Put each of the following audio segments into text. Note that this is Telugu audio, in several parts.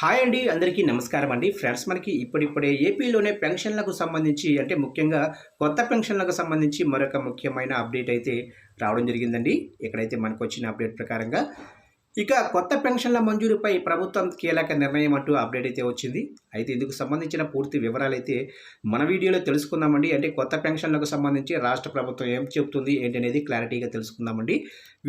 హాయ్ అండి అందరికీ నమస్కారం అండి. ఫ్రెండ్స్ మనకి ఇప్పుడిప్పుడే ఏపీలోనే పెన్షన్లకు సంబంధించి అంటే ముఖ్యంగా కొత్త పెన్షన్లకు సంబంధించి మరొక ముఖ్యమైన అప్డేట్ అయితే రావడం జరిగిందండి. ఇక్కడైతే మనకు వచ్చిన అప్డేట్ ప్రకారంగా ఇక కొత్త పెన్షన్ల మంజూరుపై ప్రభుత్వం కీలక నిర్ణయం అంటూ అప్డేట్ అయితే వచ్చింది. అయితే ఇందుకు సంబంధించిన పూర్తి వివరాలు అయితే మన వీడియోలో తెలుసుకుందామండి. అంటే కొత్త పెన్షన్లకు సంబంధించి రాష్ట్ర ప్రభుత్వం ఏం చెబుతుంది ఏంటి అనేది క్లారిటీగా తెలుసుకుందామండి.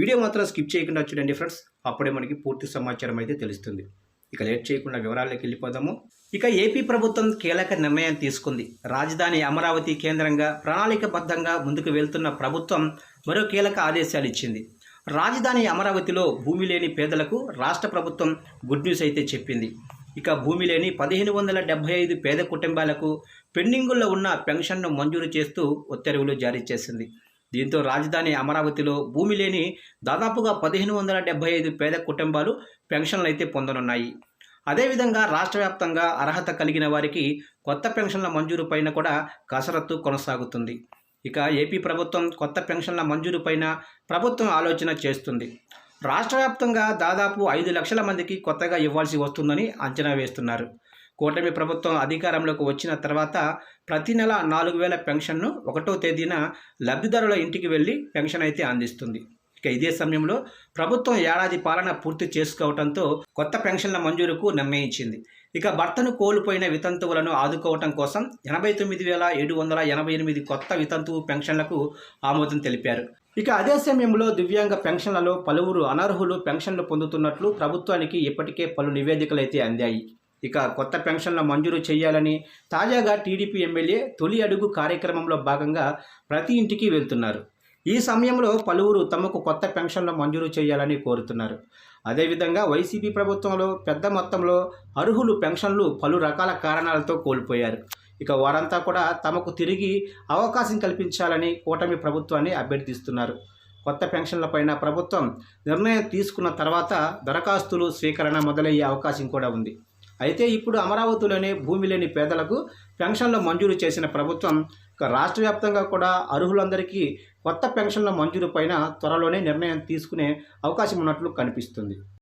వీడియో మాత్రం స్కిప్ చేయకుండా చూడండి ఫ్రెండ్స్. అప్పుడే మనకి పూర్తి సమాచారం అయితే తెలుస్తుంది. ఇక లేట్ చేయకుండా వివరాల్లోకి వెళ్ళిపోదాము. ఇక ఏపీ ప్రభుత్వం కీలక నిర్ణయం తీసుకుంది. రాజధాని అమరావతి కేంద్రంగా ప్రణాళికబద్ధంగా ముందుకు వెళ్తున్న ప్రభుత్వం మరో కీలక ఆదేశాలు ఇచ్చింది. రాజధాని అమరావతిలో భూమి లేని పేదలకు రాష్ట్ర ప్రభుత్వం గుడ్ న్యూస్ అయితే చెప్పింది. ఇక భూమి లేని పదిహేను వందల డెబ్బై ఐదు పేద కుటుంబాలకు పెండింగుల్లో ఉన్న పెన్షన్ను మంజూరు చేస్తూ ఉత్తర్వులు జారీ చేసింది. దీంతో రాజధాని అమరావతిలో భూమి లేని దాదాపుగా పదిహేను వందల డెబ్బై ఐదు పేద కుటుంబాలు పెన్షన్లు అయితే పొందనున్నాయి అదేవిధంగా రాష్ట్ర వ్యాప్తంగా అర్హత కలిగిన వారికి కొత్త పెన్షన్ల మంజూరు పైన కూడా కసరత్తు కొనసాగుతుంది. ఇక ఏపీ ప్రభుత్వం కొత్త పెన్షన్ల మంజూరు పైన ప్రభుత్వం ఆలోచన చేస్తుంది. రాష్ట్ర వ్యాప్తంగా దాదాపు ఐదు లక్షల మందికి కొత్తగా ఇవ్వాల్సి వస్తుందని అంచనా వేస్తున్నారు. కూటమి ప్రభుత్వం అధికారంలోకి వచ్చిన తర్వాత ప్రతి నెల నాలుగు వేల పెన్షన్ను ఒకటో తేదీన లబ్ధిదారుల ఇంటికి వెళ్ళి పెన్షన్ అయితే అందిస్తుంది. ఇక ఇదే సమయంలో ప్రభుత్వం ఏడాది పాలన పూర్తి చేసుకోవడంతో కొత్త పెన్షన్ల మంజూరుకు నిర్ణయించింది. ఇక భర్తను కోల్పోయిన వితంతువులను ఆదుకోవటం కోసం ఎనభై తొమ్మిది వేల ఏడు వందల ఎనభై ఎనిమిది కొత్త వితంతువు పెన్షన్లకు ఆమోదం తెలిపారు. ఇక అదే సమయంలో దివ్యాంగ పెన్షన్లలో పలువురు అనర్హులు పెన్షన్లు పొందుతున్నట్లు ప్రభుత్వానికి ఇప్పటికే పలు నివేదికలు అయితే అందాయి. ఇక కొత్త పెన్షన్ల మంజూరు చేయాలని తాజాగా టీడీపీ ఎమ్మెల్యే తొలి అడుగు కార్యక్రమంలో భాగంగా ప్రతి ఇంటికి వెళ్తున్నారు. ఈ సమయంలో పలువురు తమకు కొత్త పెన్షన్లు మంజూరు చేయాలని కోరుతున్నారు. అదేవిధంగా వైసీపీ ప్రభుత్వంలో పెద్ద మొత్తంలో అర్హులు పెన్షన్లు పలు రకాల కారణాలతో కోల్పోయారు. ఇక వారంతా కూడా తమకు తిరిగి అవకాశం కల్పించాలని కూటమి ప్రభుత్వాన్ని అభ్యర్థిస్తున్నారు. కొత్త పెన్షన్లపైన ప్రభుత్వం నిర్ణయం తీసుకున్న తర్వాత దరఖాస్తులు స్వీకరణ మొదలయ్యే అవకాశం కూడా ఉంది. అయితే ఇప్పుడు అమరావతిలోనే భూమి లేని పేదలకు పెన్షన్లు మంజూరు చేసిన ప్రభుత్వం రాష్ట్ర వ్యాప్తంగా కూడా అర్హులందరికీ కొత్త పెన్షన్ల మంజూరు పైన త్వరలోనే నిర్ణయం తీసుకునే అవకాశం ఉన్నట్లు కనిపిస్తుంది.